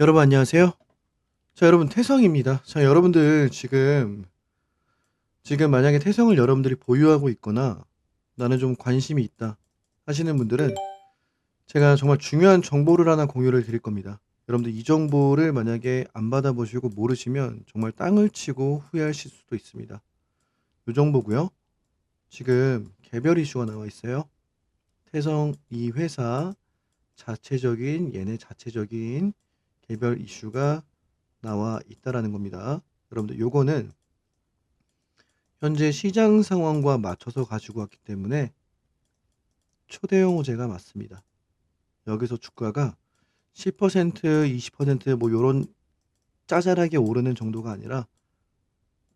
여러분 안녕하세요. 자, 여러분 태성입니다. 자, 여러분들 지금 지금 만약에 태성을 여러분들이 보유하고 있거나 나는 좀 관심이 있다 하시는 분들은 제가 정말 중요한 정보를 하나 공유를 드릴 겁니다. 여러분들 이 정보를 만약에 안 받아보시고 모르시면 정말 땅을 치고 후회하실 수도 있습니다. 요 정보고요. 지금 개별 이슈가 나와 있어요. 태성 이 회사 자체적인 얘네 자체적인 개별 이슈가 나와 있다라는 겁니다. 여러분들 요거는 현재 시장 상황과 맞춰서 가지고 왔기 때문에 초대형 호재가 맞습니다. 여기서 주가가 10% 20%뭐 요런 짜잘하게 오르는 정도가 아니라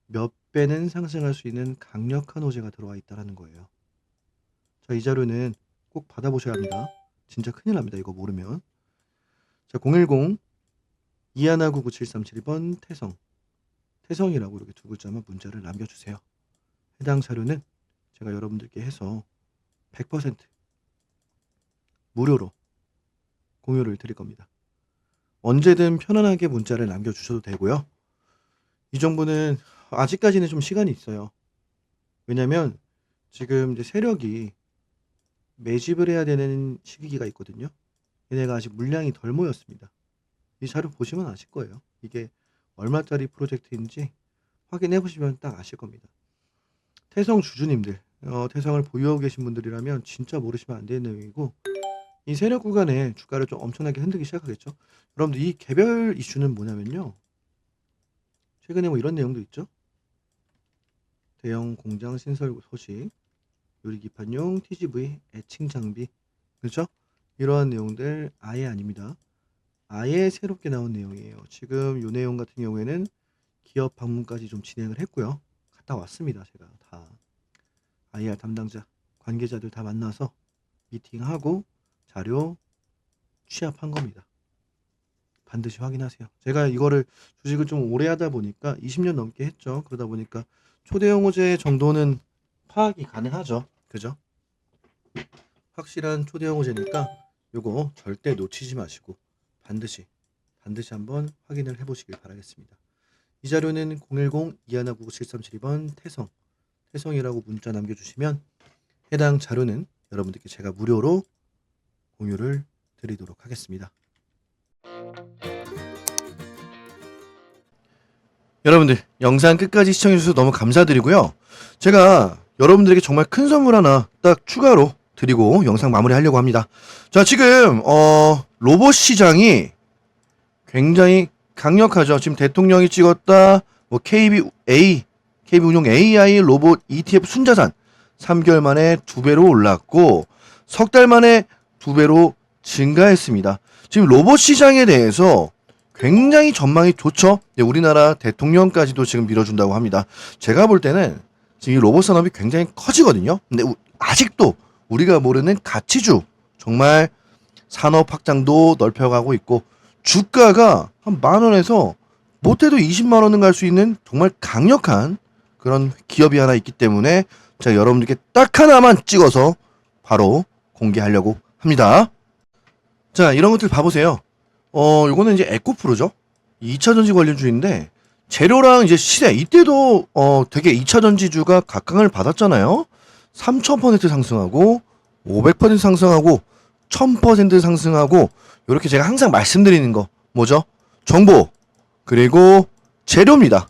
몇 배는 상승할 수 있는 강력한 호재가 들어와 있다라는 거예요. 자, 이 자료는 꼭 받아보셔야 합니다. 진짜 큰일 납니다. 이거 모르면. 자, 010 2199737번 태성. 태성이라고 이렇게 두 글자만 문자를 남겨주세요. 해당 자료는 제가 여러분들께 해서 100% 무료로 공유를 드릴 겁니다. 언제든 편안하게 문자를 남겨주셔도 되고요. 이 정보는 아직까지는 좀 시간이 있어요. 왜냐면 지금 이제 세력이 매집을 해야 되는 시기가 있거든요. 얘네가 아직 물량이 덜 모였습니다. 이 자료 보시면 아실 거예요. 이게 얼마짜리 프로젝트인지 확인해 보시면 딱 아실 겁니다. 태성 주주님들, 어, 태성을 보유하고 계신 분들이라면 진짜 모르시면 안 되는 내용이고 이 세력 구간에 주가를 좀 엄청나게 흔들기 시작하겠죠. 여러분들 이 개별 이슈는 뭐냐면요. 최근에 뭐 이런 내용도 있죠. 대형 공장 신설 소식, 유리기판용 TGV 애칭 장비, 그렇죠? 이러한 내용들 아예 아닙니다. 아예 새롭게 나온 내용이에요. 지금 이 내용 같은 경우에는 기업 방문까지 좀 진행을 했고요. 갔다 왔습니다. 제가 다 IR 담당자, 관계자들 다 만나서 미팅하고 자료 취합한 겁니다. 반드시 확인하세요. 제가 이거를 주식을 좀 오래 하다 보니까 20년 넘게 했죠. 그러다 보니까 초대형 호재 정도는 파악이 가능하죠. 그죠? 확실한 초대형 호재니까 요거 절대 놓치지 마시고 반드시 반드시 한번 확인을 해보시길 바라겠습니다. 이 자료는 010-2199-7372번 태성 태성이라고 문자 남겨주시면 해당 자료는 여러분들께 제가 무료로 공유를 드리도록 하겠습니다. 여러분들 영상 끝까지 시청해주셔서 너무 감사드리고요. 제가 여러분들에게 정말 큰 선물 하나 딱 추가로 드리고 영상 마무리하려고 합니다. 자 지금 어 로봇 시장이 굉장히 강력하죠. 지금 대통령이 찍었다 뭐 KBA KB 운용 AI 로봇 ETF 순자산 3개월 만에 두 배로 올랐고 석 달 만에 두 배로 증가했습니다. 지금 로봇 시장에 대해서 굉장히 전망이 좋죠. 네, 우리나라 대통령까지도 지금 밀어준다고 합니다. 제가 볼 때는 지금 이 로봇 산업이 굉장히 커지거든요. 근데 우- 아직도 우리가 모르는 가치주 정말 산업 확장도 넓혀가고 있고 주가가 한 만 원에서 못해도 20만 원은 갈 수 있는 정말 강력한 그런 기업이 하나 있기 때문에 제가 여러분들께 딱 하나만 찍어서 바로 공개하려고 합니다. 자, 이런 것들 봐보세요. 어, 요거는 이제 에코프로죠. 2차 전지 관련주인데 재료랑 이제 시세 이때도 어 되게 2차 전지주가 각광을 받았잖아요. 3,000% 상승하고 500% 상승하고 1000% 상승하고 이렇게 제가 항상 말씀드리는 거 뭐죠? 정보 그리고 재료입니다.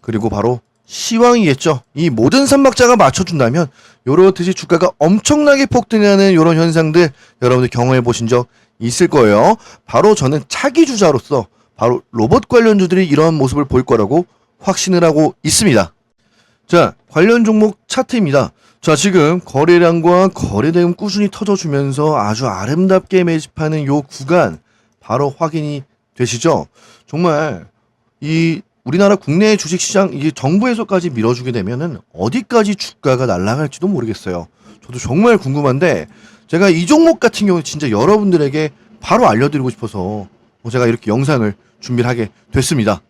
그리고 바로 시황이겠죠. 이 모든 삼박자가 맞춰준다면 요렇듯이 주가가 엄청나게 폭등하는 이런 현상들 여러분들 경험해 보신 적 있을 거예요. 바로 저는 차기 주자로서 바로 로봇 관련주들이 이러한 모습을 보일 거라고 확신을 하고 있습니다. 자, 관련 종목 차트입니다. 자, 지금 거래량과 거래대금 꾸준히 터져주면서 아주 아름답게 매집하는 요 구간 바로 확인이 되시죠? 정말 이 우리나라 국내 주식시장 이게 정부에서까지 밀어주게 되면은 어디까지 주가가 날아갈지도 모르겠어요. 저도 정말 궁금한데 제가 이 종목 같은 경우 진짜 여러분들에게 바로 알려드리고 싶어서 뭐 제가 이렇게 영상을 준비를 하게 됐습니다.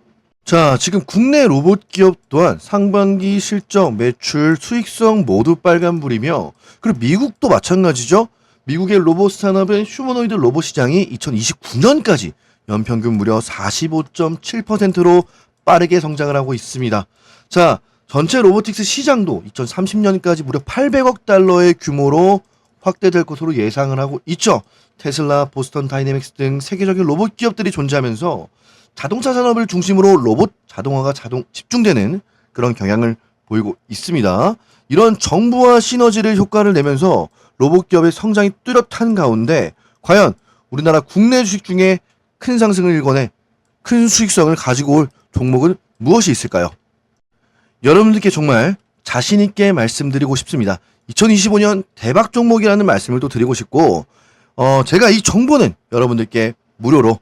자, 지금 국내 로봇 기업 또한 상반기 실적, 매출, 수익성 모두 빨간불이며 그리고 미국도 마찬가지죠. 미국의 로봇 산업은 휴머노이드 로봇 시장이 2029년까지 연평균 무려 45.7%로 빠르게 성장을 하고 있습니다. 자, 전체 로보틱스 시장도 2030년까지 무려 800억 달러의 규모로 확대될 것으로 예상을 하고 있죠. 테슬라, 보스턴 다이내믹스 등 세계적인 로봇 기업들이 존재하면서 자동차 산업을 중심으로 로봇 자동화가 자동 집중되는 그런 경향을 보이고 있습니다. 이런 정부와 시너지를 효과를 내면서 로봇 기업의 성장이 뚜렷한 가운데 과연 우리나라 국내 주식 중에 큰 상승을 일궈내 큰 수익성을 가지고 올 종목은 무엇이 있을까요? 여러분들께 정말 자신 있게 말씀드리고 싶습니다. 2025년 대박 종목이라는 말씀을 또 드리고 싶고 어 제가 이 정보는 여러분들께 무료로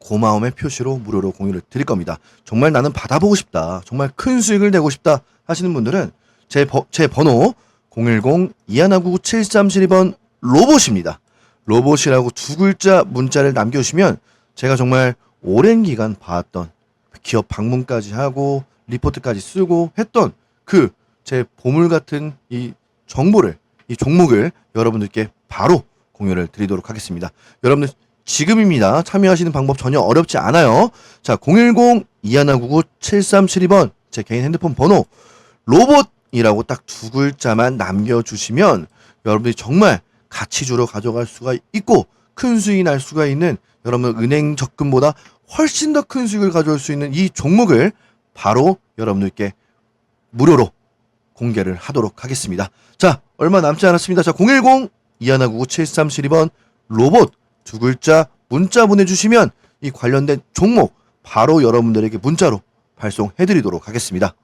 고마움의 표시로 무료로 공유를 드릴 겁니다. 정말 나는 받아보고 싶다. 정말 큰 수익을 내고 싶다 하시는 분들은 제, 버, 제 번호 010-2199-7372번 로봇입니다. 로봇이라고 두 글자 문자를 남겨주시면 제가 정말 오랜 기간 봐왔던 기업 방문까지 하고 리포트까지 쓰고 했던 그 제 보물 같은 이 정보를 이 종목을 여러분들께 바로 공유를 드리도록 하겠습니다. 여러분들 지금입니다. 참여하시는 방법 전혀 어렵지 않아요. 자, 010-2199-7372번 제 개인 핸드폰 번호 로봇이라고 딱 두 글자만 남겨주시면 여러분들이 정말 가치주로 가져갈 수가 있고 큰 수익이 날 수가 있는 여러분 은행 적금보다 훨씬 더 큰 수익을 가져올 수 있는 이 종목을 바로 여러분들께 무료로 공개를 하도록 하겠습니다. 자, 얼마 남지 않았습니다. 자, 010-2199-7372번 로봇 두 글자 문자 보내주시면 이 관련된 종목 바로 여러분들에게 문자로 발송해드리도록 하겠습니다.